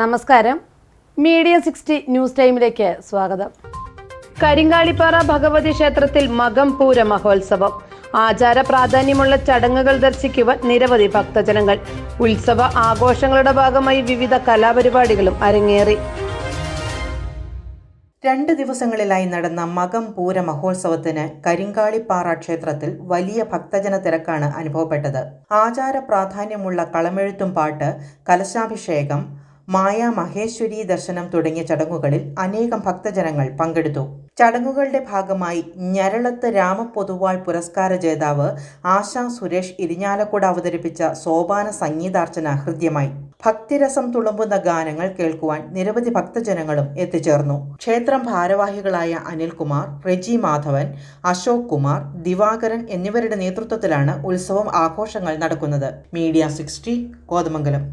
നമസ്കാരം. Media sixty news ടൈമിലേക്ക് സ്വാഗതം. കരിങ്കാളിപ്പാറ ഭഗവതി ക്ഷേത്രത്തിൽ മകം പൂര മഹോത്സവം. ആചാര പ്രാധാന്യമുള്ള ചടങ്ങുകൾ ദർശിക്കുവാൻ നിരവധി ഭക്തജനങ്ങൾ. ഉത്സവ ആഘോഷങ്ങളുടെ ഭാഗമായി വിവിധ കലാപരിപാടികളും അരങ്ങേറി. രണ്ട് ദിവസങ്ങളിലായി നടന്ന മകം പൂര മഹോത്സവത്തിന് കരിങ്കാളിപ്പാറ ക്ഷേത്രത്തിൽ വലിയ ഭക്തജന തിരക്കാണ് അനുഭവപ്പെട്ടത്. ആചാര പ്രാധാന്യമുള്ള കളമെഴുത്തും പാട്ട് കലശാഭിഷേകം മായ മഹേശ്വരി ദർശനം തുടങ്ങിയ ചടങ്ങുകളിൽ അനേകം ഭക്തജനങ്ങൾ പങ്കെടുത്തു. ചടങ്ങുകളുടെ ഭാഗമായി ഞരളത്ത് രാമപൊതുവാൾ പുരസ്കാര ജേതാവ് ആശാ സുരേഷ് ഇരിഞ്ഞാലക്കുട അവതരിപ്പിച്ച സോപാന സംഗീതാർച്ചന ഹൃദ്യമായി. ഭക്തിരസം തുളുമ്പുന്ന ഗാനങ്ങൾ കേൾക്കുവാൻ നിരവധി ഭക്തജനങ്ങളും എത്തിച്ചേർന്നു. ക്ഷേത്രം ഭാരവാഹികളായ അനിൽകുമാർ റെജി മാധവൻ അശോക് കുമാർ ദിവാകരൻ എന്നിവരുടെ നേതൃത്വത്തിലാണ് ഉത്സവം ആഘോഷങ്ങൾ നടക്കുന്നത്. Media sixty Kothamangalam.